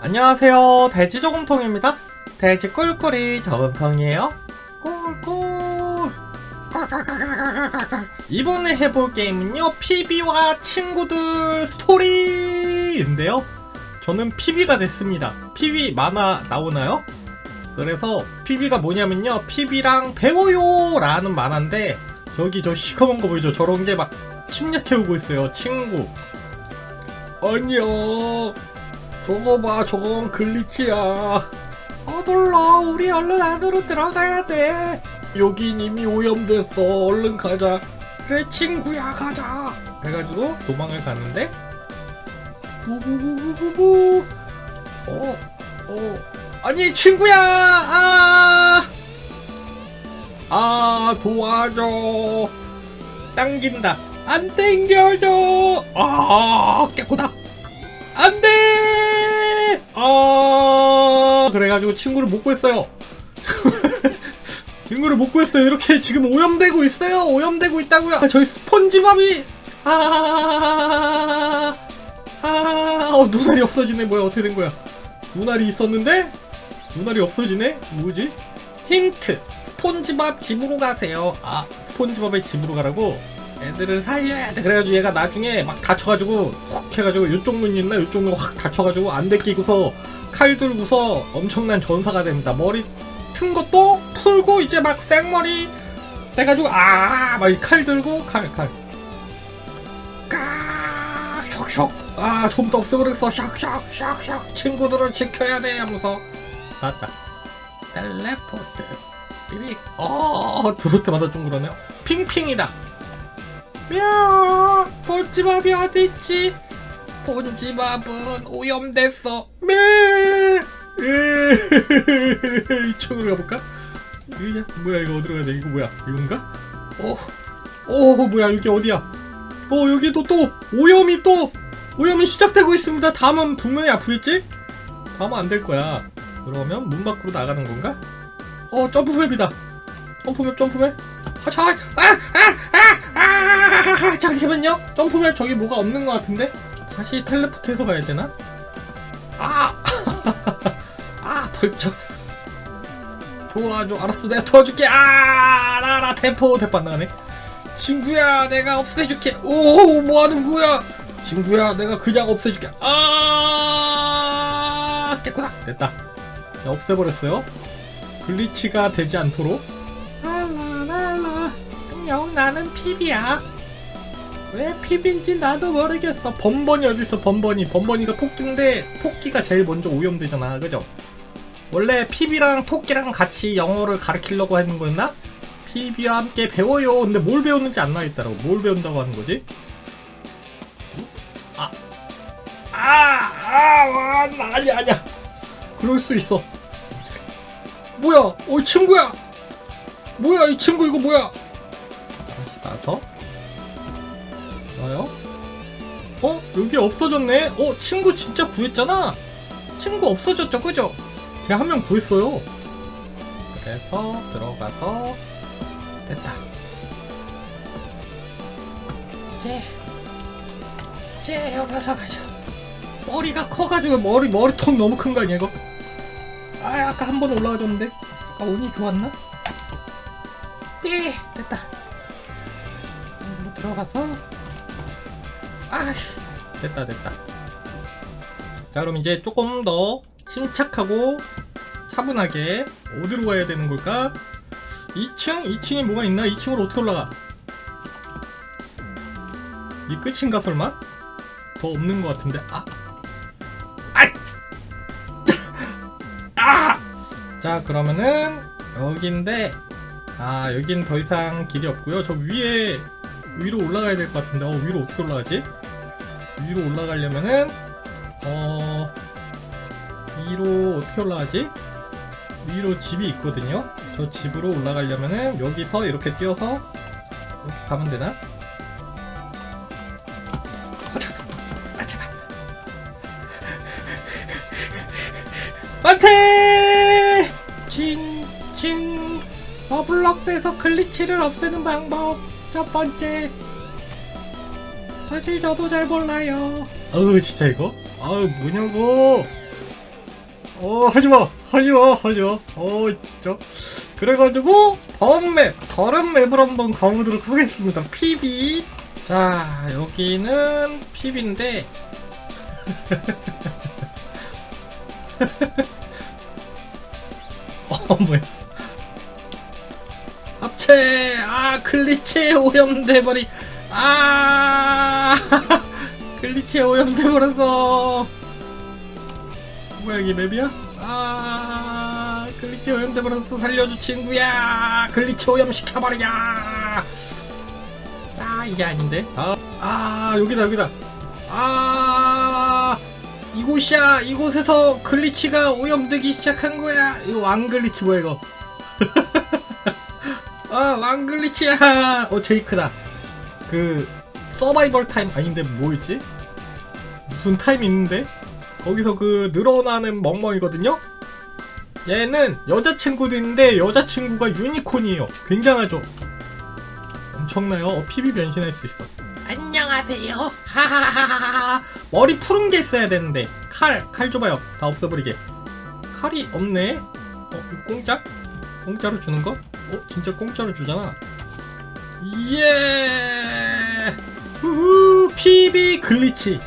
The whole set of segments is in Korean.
안녕하세요. 돼지 저금통입니다. 돼지 꿀꿀이 저금통이에요. 꿀꿀. 이번에 해볼 게임은요, PB와 친구들 스토리인데요. 저는 PB가 됐습니다. PB 만화 나오나요? 그래서 PB가 뭐냐면요, PB랑 배워요! 라는 만화인데, 저기 저 시커먼 거 보이죠? 저런 게 막 침략해오고 있어요, 친구. 안녕. 저거 봐, 저건 글리치야. 어둘러, 우리 얼른 안으로 들어가야 돼. 여긴 이미 오염됐어. 얼른 가자. 그래, 친구야, 가자. 해가지고 도망을 갔는데, 부부부부부. 어, 어, 아니, 친구야! 아! 아, 도와줘. 당긴다. 안 땡겨줘. 아, 깨꼬다. 안 돼! 아, 그래가지고 친구를 못 구했어요. 친구를 못 구했어요. 이렇게 지금 오염되고 있어요. 오염되고 있다고요. 아, 저희 스폰지밥이, 아, 아, 어, 눈알이 없어지네. 뭐야, 어떻게 된 거야? 눈알이 있었는데? 눈알이 없어지네? 뭐지? 힌트. 스폰지밥 집으로 가세요. 아, 스폰지밥의 집으로 가라고? 애들을 살려야 돼. 그래가지고 얘가 나중에 막 다쳐가지고 훅 해가지고 요쪽 눈 있나? 요쪽 눈 확 다쳐가지고 안 데끼고서 칼 들고서 엄청난 전사가 됩니다. 머리 튼 것도 풀고 이제 막 생머리 돼가지고 아막 칼 들고 칼 칼. 까 슉슉 아좀 더 없애버렸어. 샥샥샥샥 친구들을 지켜야 돼 하면서. 나왔다. 텔레포트. 비빅 어 들을 때마다 좀 그러네요. 핑핑이다 야, 버지밥이 어딨지? 버지밥은 오염됐어. 네. 매. 이쪽으로 가볼까? 이냐? 뭐야 이거 어디로 가야 돼? 이거 뭐야? 이건가? 어, 어 뭐야 이게 어디야? 어 여기도 또 오염이 또 오염이 시작되고 있습니다. 다음은 분명히 아프겠지? 다음은 안 될 거야. 그러면 문 밖으로 나가는 건가? 어 점프맵이다. 점프맵 점프맵. 하자! 아! 아! 아아아아 잠시만요? 점프맵 저기 뭐가 없는 것 같은데? 다시 텔레포트 해서 가야 되나? 아! 아, 벌쩍. 도와줘 알았어. 내가 도와줄게. 아 나라 대포 대포 안 나가네. 친구야 내가 없애줄게. 오 뭐 하는 거야? 친구야 내가 그냥 없애줄게. 아 깨끗하. 됐다. 자, 없애버렸어요. 글리치가 되지 않도록. 랄라랄라. 안녕 나는 피비야 왜 피비인지 나도 모르겠어 번번이 어딨어 번번이 번번이가 토끼인데 토끼가 제일 먼저 오염되잖아 그죠 원래 피비랑 토끼랑 같이 영어를 가르치려고 하는 거였나? 피비와 함께 배워요 근데 뭘 배웠는지 안 나와있더라고 뭘 배운다고 하는 거지? 아 아, 아, 아, 아니, 아니야. 그럴 수 있어. 뭐야? 어, 이 친구야! 뭐야, 이 친구, 이거 뭐야? 가서. 나요? 어? 여기 없어졌네? 어, 친구 진짜 구했잖아? 친구 없어졌죠, 그죠? 제가 한 명 구했어요. 그래서 들어가서 됐다. 이제 이제 여기서 가자. 머리가 커가지고 머리 머리통 너무 큰 거 아니야 이거? 아 아까 한 번 올라가줬는데 아까 운이 좋았나? 네 됐다. 여기로 들어가서 아 됐다 됐다. 자 그럼 이제 조금 더 침착하고 차분하게 어디로 가야 되는 걸까? 2층? 2층에 뭐가 있나? 2층으로 어떻게 올라가? 이 끝인가 설마? 더 없는 것 같은데 아! 아! 아! 자 그러면은 여기인데 아 여긴 더 이상 길이 없고요 저 위에 위로 올라가야 될 것 같은데 어 위로 어떻게 올라가지? 위로 올라가려면은 어 위로 어떻게 올라가지? 위로 집이 있거든요 저 집으로 올라가려면은 여기서 이렇게 뛰어서 이렇게 가면 되나? 아, 제발. 안돼! 칭칭 버블럭스에서 글리치를 없애는 방법 첫 번째. 사실 저도 잘 몰라요. 어우 진짜 이거? 아우 뭐냐고. 어 하지마. 하지마. 하지마. 어 진짜. 그래가지고 다음 맵 다른 맵을 한번 가보도록 하겠습니다. PB 자 여기는 PB인데. 어 뭐야 합체 아 글리치에 오염돼 버리 아 글리치에 오염돼 버렸어 뭐야 이게 맵이야? 아 글리치 오염돼 버렸어 살려줘 친구야. 글리치 오염 시켜버리자 아 이게 아닌데? 아, 아 여기다 여기다. 아 이곳이야. 이곳에서 글리치가 오염되기 시작한 거야. 이거 왕글리치 뭐야 이거 아 왕글리치야 어 제이크다 그 서바이벌 타임 아닌데 뭐였지? 무슨 타임 있는데? 거기서 그 늘어나는 멍멍이거든요? 얘는 여자친구도 있는데 여자친구가 유니콘이에요 굉장하죠? 엄청나요? 어, PB 변신할 수 있어 안녕하세요 하하하하하 머리 푸른 게 있어야 되는데 칼! 칼 줘봐요 다 없애버리게 칼이 없네 어? 공짜? 공짜로 주는 거? 어? 진짜 공짜로 주잖아. 예! 후후 PB 글리치.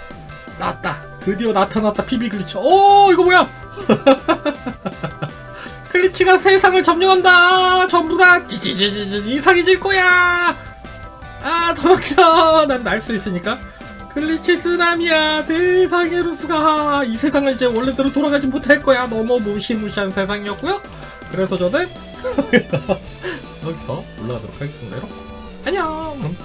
나왔다. 드디어 나타났다 PB 글리치. 오 이거 뭐야? 글리치가 세상을 점령한다. 전부 다 찌찌찌찌 이상해질 거야. 아 도망쳐. 난 날 수 있으니까. 글리치 쓰나미야. 세상의 루스가. 이 세상을 이제 원래대로 돌아가지 못할 거야. 너무 무시무시한 세상이었고요. 그래서 저는 여기서 올라가도록 하겠습니다 안녕